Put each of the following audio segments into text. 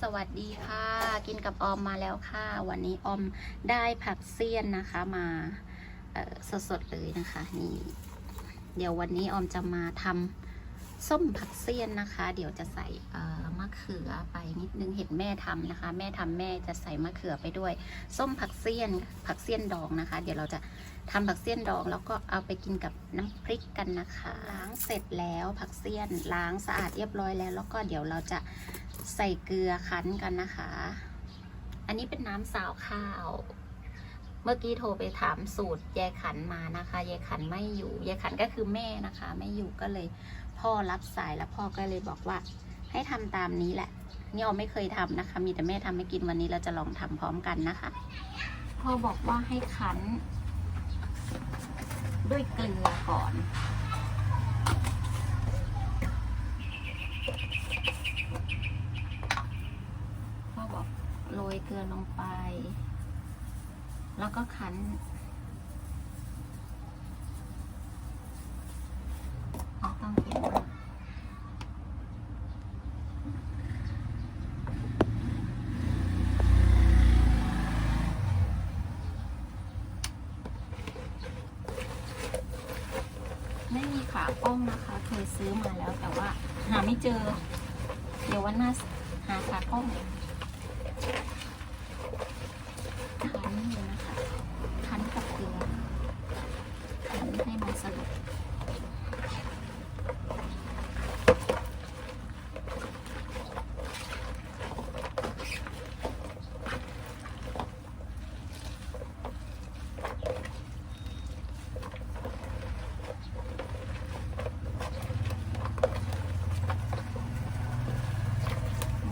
สวัสดีค่ะ กินกับออมมาแล้วค่ะ วันนี้ออมได้ผักเสี้ยนนะคะมาสดๆเลยนะคะนี่ เดี๋ยววันนี้ออมจะมาทำ ส้มผักเสี้ยนนะคะ เดี๋ยวจะใส่มะเขือไปนิดนึงเห็นแม่ทำนะคะ แม่ทำแม่จะใส่มะเขือไปด้วย ส้มผักเสี้ยนผักเสี้ยนดองนะคะ เดี๋ยวเราจะทำผักเสี้ยนดอง แล้วก็เอาไปกินกับน้ำพริกกันนะคะ ล้างเสร็จแล้วผักเสี้ยนล้างสะอาดเรียบร้อยแล้ว แล้วก็เดี๋ยวเราจะใส่เกลือคั้นกันนะคะ อันนี้เป็นน้ำสาวข้าวเมื่อกี้โทรไปถามสูตรยายขันมานะคะยายขันไม่อยู่ยายขันก็คือแม่นะคะ ไม่อยู่ก็เลย พ่อรับสายแล้วพ่อก็เลยบอกว่า ให้ทำตามนี้แหละนี่ออไม่เคยทำนะคะ มีแต่แม่ทำให้กินวันนี้เราจะลองทำพร้อมกันนะคะ พ่อบอกว่าให้คั้น ด้วยเกลือก่อนพ่อบอกโรยเกลือลงไป แล้วก็คั้น ไม่ต้องเก็บมาก ขากล้องนะคะ เคยซื้อมาแล้วแต่ว่าหาไม่เจอ เดี๋ยววันหน้าหาขากล้องคั้นเลยนะคะ คั้นกับเกลือ คั้นให้มันสลบ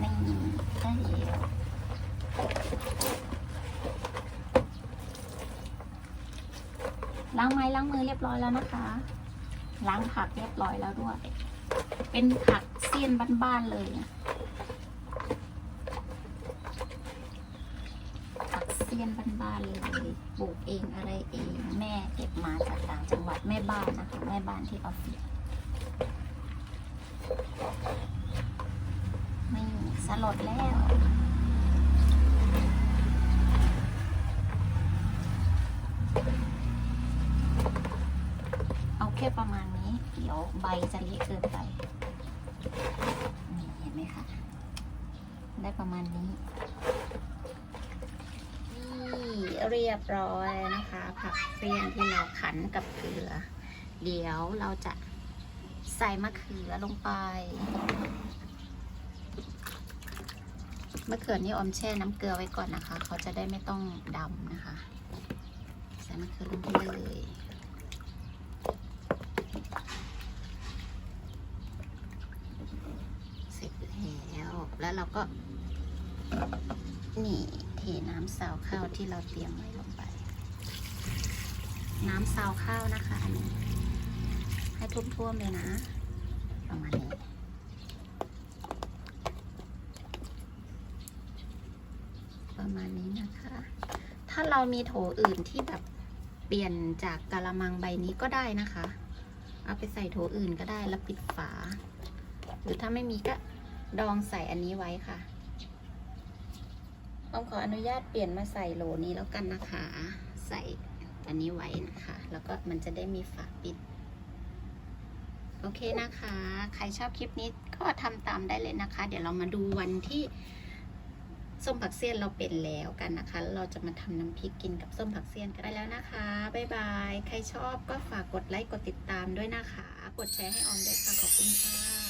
นี่ได้แล้ว ล้างไม้ล้างมือเรียบร้อยแล้วนะคะ ล้างผักเรียบร้อยแล้วด้วย เป็นผักเสี้ยนบ้านๆเลยผักเสี้ยนบ้านๆเลยปลูกเองอะไรเองแม่เก็บมาจากต่างจังหวัดแม่บ้านนะคะแม่บ้านที่ออฟฟิศไม่สลดแล้ว เอาแค่ประมาณนี้ เดี๋ยวใบจะเละเกินไปนี่เห็นไหมคะ ได้ประมาณนี้นี่เรียบร้อยนะคะ ผักเสี้ยนที่เราขันกับเกลือ เดี๋ยวเราจะใส่มะเขือลงไปมะเขือนี่ออมแช่น้ำเกลือไว้ก่อนนะคะ เขาจะได้ไม่ต้องดำนะคะ ใส่มะเขือลงไปเลย เสร็จ แล้วเราก็ นี่เทน้ำซาวข้าวที่เราเตรียมไว้ลงไป น้ำซาวข้าวนะคะอันนี้ ให้ท่วมๆเลยนะ ประมาณนี้ประมาณนี้นะคะ ถ้าเรามีโถอื่นที่แบบเปลี่ยนจากกะละมังใบนี้ก็ได้นะคะ เอาไปใส่โถอื่นก็ได้แล้วปิดฝา หรือถ้าไม่มีก็ ดองใส่อันนี้ไว้ค่ะต้องขออนุญาตเปลี่ยนมาใส่โหลนี้แล้วกันนะคะ ใส่อันนี้ไว้นะคะ แล้วก็มันจะได้มีฝาปิด โอเคนะคะ ใครชอบคลิปนี้ก็ทำตามได้เลยนะคะ เดี๋ยวเรามาดูวันที่ส้มผักเสี้ยนเราเป็นแล้วกันนะคะ เราจะมาทำน้ำพริกกินกับส้มผักเสี้ยนกันได้แล้วนะคะ บ๊ายบาย ใครชอบก็ฝากกดไลค์ กดติดตามด้วยนะคะ กดแชร์ให้ออมด้วยค่ะ ขอบคุณค่ะ